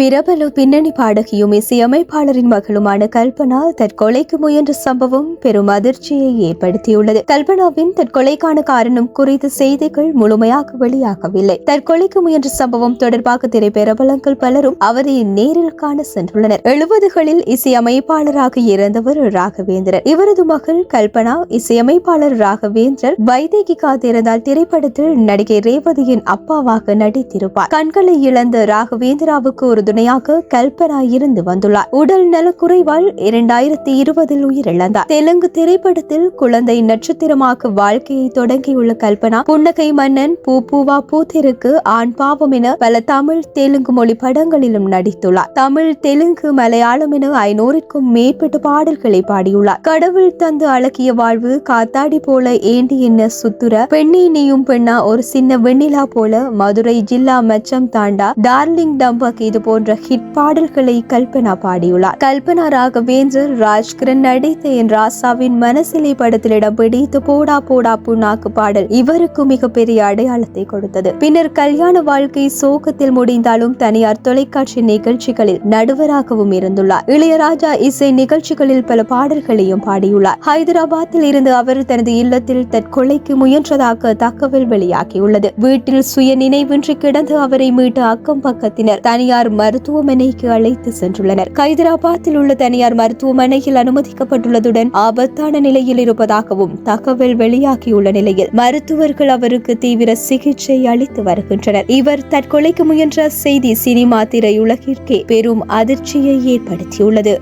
பிரபல பின்னணி பாடகியும் இசையமைப்பாளரின் மகளுமான கல்பனா தற்கொலைக்கு முயன்ற சம்பவம் பெரும் அதிர்ச்சியை ஏற்படுத்தியுள்ளது. கல்பனாவின் தற்கொலைக்கான காரணம் குறித்த செய்திகள் முழுமையாக வெளியாகவில்லை. தற்கொலைக்கு முயன்ற சம்பவம் தொடர்பாக திரைப்பிரபலங்கள் பலரும் அவரை நேரில் காண சென்றுள்ளனர். எழுபதுகளில் இசையமைப்பாளராக இருந்தவர் ராகவேந்திரன். இவரது மகள் கல்பனா இசையமைப்பாளர் ராகவேந்திரன் வைதேகி காத்திருந்தால் திரைப்படத்தில் நடிகை ரேவதியின் அப்பாவாக நடித்திருப்பார். கண்களை இழந்த ராகவேந்திராவுக்கு ஒரு துணையாக கல்பனா இருந்து வந்துள்ளார். உடல் நலக்குறைவால் இரண்டாயிரத்தி இருபதில் உயிரிழந்தார். தெலுங்கு திரைப்படத்தில் குழந்தை நட்சத்திரமாக வாழ்க்கையை தொடங்கியுள்ள கல்பனா புன்னகை மன்னன் பூ பூவா பூத்திருக்கு ஆண் பாவம் என பல தமிழ் தெலுங்கு மொழி படங்களிலும் நடித்துள்ளார். தமிழ் தெலுங்கு மலையாளம் என ஐநூறுக்கும் மேற்பட்ட பாடல்களை பாடியுள்ளார். கடவுள் தந்து அழகிய வாழ்வு காத்தாடி போல ஏண்டி என்ன சுத்துர பெண்ணே நீயும் பெண்ணா ஒரு சின்ன வெண்ணிலா போல மதுரை ஜில்லா மச்சம் தாண்டா டார்லிங் டம்பக் இது போன்ற ஹிட் பாடல்களை கல்பனா பாடியுள்ளார். கல்பனா ராகவேந்தர் ராஜ்கிரண் நடித்த என் ராசாவின் மனசிலை படத்தில் இடம் பிடித்து போடா போடா புண்ணாக்கு பாடல் இவருக்கு மிகப்பெரிய அடையாளத்தை கொடுத்தது. பின்னர் கல்யாண வாழ்க்கை சோகத்தில் முடிந்தாலும் தனியார் தொலைக்காட்சி நிகழ்ச்சிகளில் நடுவராகவும் இருந்துள்ளார். இளையராஜா இசை நிகழ்ச்சிகளில் பல பாடல்களையும் பாடியுள்ளார். ஹைதராபாத்தில் இருந்து அவர் தனது இல்லத்தில் தற்கொலைக்கு முயன்றதாக தகவல் வெளியாகியுள்ளது. வீட்டில் சுய நினைவின்றி கிடந்து அவரை மீட்ட அக்கம் பக்கத்தினர். தனியார் மருத்துவமனைக்கு அழைத்து சென்றுள்ளனர். ஹைதராபாத்தில் உள்ள தனியார் மருத்துவமனையில் அனுமதிக்கப்பட்டுள்ளதுடன் ஆபத்தான நிலையில் இருப்பதாகவும் தகவல் வெளியாகியுள்ள நிலையில் மருத்துவர்கள் அவருக்கு தீவிர சிகிச்சை அளித்து வருகின்றனர். இவர் தற்கொலைக்கு முயன்ற செய்தி சினிமா திரையுலகிற்கே பெரும் அதிர்ச்சியை ஏற்படுத்தியுள்ளது.